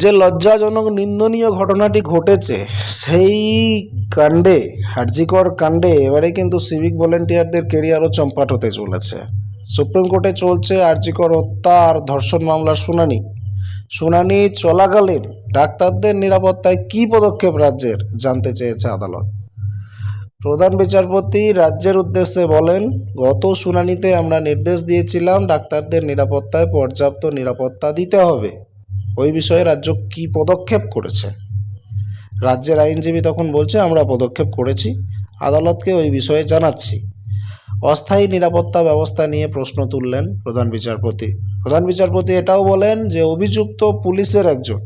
যে লজ্জাজনক নিন্দনীয় ঘটনাটি ঘটেছে, সেই কাণ্ডে, হার্জিকর কাণ্ডে এবারে কিন্তু সিভিক ভলেন্টিয়ারদের কেরিয়ারও চম্পাট হতে চলেছে। সুপ্রিম কোর্টে চলছে আর্জিকর হত্যা আর ধর্ষণ মামলার শুনানি। শুনানি চলাকালীন ডাক্তারদের নিরাপত্তায় কী পদক্ষেপ রাজ্যের জানতে চেয়েছে আদালত। প্রধান বিচারপতি রাজ্যের উদ্দেশ্যে বলেন, গত শুনানিতে আমরা নির্দেশ দিয়েছিলাম ডাক্তারদের নিরাপত্তায় পর্যাপ্ত নিরাপত্তা দিতে হবে। ওই বিষয়ে রাজ্য কী পদক্ষেপ করেছে? রাজ্যের আইনজীবী তখন বলছে, আমরা পদক্ষেপ করেছি, আদালতকে ওই বিষয়ে জানাচ্ছি। অস্থায়ী নিরাপত্তা ব্যবস্থা নিয়ে প্রশ্ন তুললেন প্রধান বিচারপতি। প্রধান বিচারপতি এটাও বলেন যে, অভিযুক্ত পুলিশের একজন,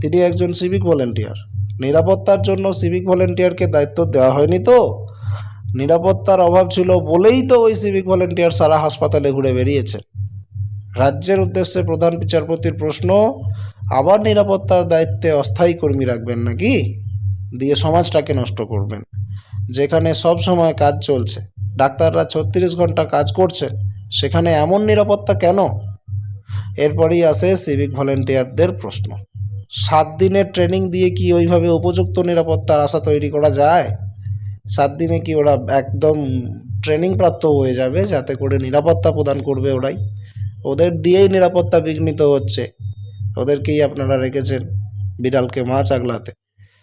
তিনি একজন সিভিক ভলেন্টিয়ার। নিরাপত্তার জন্য সিভিক ভলেন্টিয়ারকে দায়িত্ব দেওয়া হয়নি তো? নিরাপত্তার অভাব ছিল বলেই তো ওই সিভিক ভলেন্টিয়ার সারা হাসপাতালে ঘুরে বেরিয়েছে রাজ্যের উদ্দেশ্যে প্রধান বিচারপতির প্রশ্ন, আবার নিরাপত্তার দায়িত্বে অস্থায়ী কর্মী রাখবেন নাকি? দিয়ে সমাজটাকে নষ্ট করবেন। যেখানে সব সময় কাজ চলছে, ডাক্তাররা ছত্রিশ ঘণ্টা কাজ করছে, সেখানে এমন নিরাপত্তা কেন? এরপরই আসে সিভিক ভলেন্টিয়ারদের প্রশ্ন। সাত দিনের ট্রেনিং দিয়ে কি ওইভাবে উপযুক্ত নিরাপত্তার আশা তৈরি করা যায়? সাত দিনে কি ওরা একদম ট্রেনিং প্রাপ্ত হয়ে যাবে, যাতে করে নিরাপত্তা প্রদান করবে ওরাই? ওদের দিয়েই নিরাপত্তা বিঘ্নিত হচ্ছে। ওদেরকেই আপনারা রেখেছেন বিড়ালকে মাছ আগলাতে।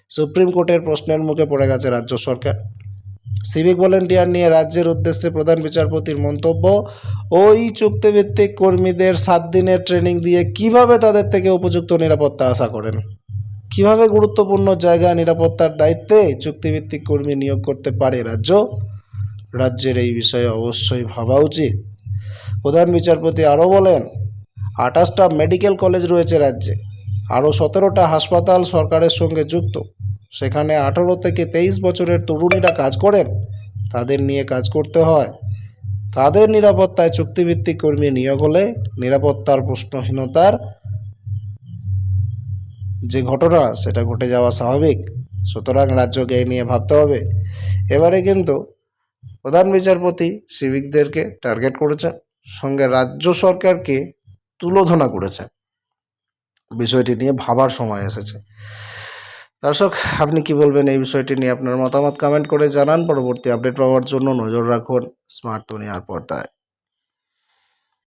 সুপ্রিম কোর্টের প্রশ্নের মুখে পড়ে গেছে রাজ্য সরকার। সিভিক ভলেন্টিয়ার নিয়ে রাজ্যের উদ্দেশ্যে প্রধান বিচারপতির মন্তব্য, ওই চুক্তিভিত্তিক কর্মীদের সাত দিনের ট্রেনিং দিয়ে কীভাবে তাদের থেকে উপযুক্ত নিরাপত্তা আশা করেন? কীভাবে গুরুত্বপূর্ণ জায়গা নিরাপত্তার দায়িত্বে চুক্তিভিত্তিক কর্মী নিয়োগ করতে পারে রাজ্য? রাজ্যের এই বিষয়ে অবশ্যই ভাবা উচিত। প্রধান বিচারপতি আরও বলেন, আঠাশটা মেডিকেল কলেজ রয়েছে রাজ্যে। আরও সতেরোটা হাসপাতাল সরকারের সঙ্গে যুক্ত। সেখানে আঠারো থেকে তেইশ বছরের তরুণীরা কাজ করেন, তাদের নিয়ে কাজ করতে হয়। তাদের নিরাপত্তায় চুক্তিভিত্তিক কর্মী নিয়োগ হলে নিরাপত্তার প্রশ্নহীনতার যে ঘটনা, সেটা ঘটে যাওয়া স্বাভাবিক। সুতরাং রাজ্যকে এই নিয়ে ভাবতে হবে। এবারে কিন্তু প্রধান বিচারপতি সিভিকদেরকে টার্গেট করেছেন। সঙ্গে রাজ্য সরকারকে তুলোধনা করেছে। বিষয়টি নিয়ে ভাবার সময় এসেছে। দর্শক, আপনি কি বলবেন এই বিষয়টি নিয়ে আপনার মতামত কমেন্ট করে জানান। পরবর্তী আপডেট পাওয়ার জন্য নজর রাখুন স্মার্ট দুনিয়ার পর্দায়।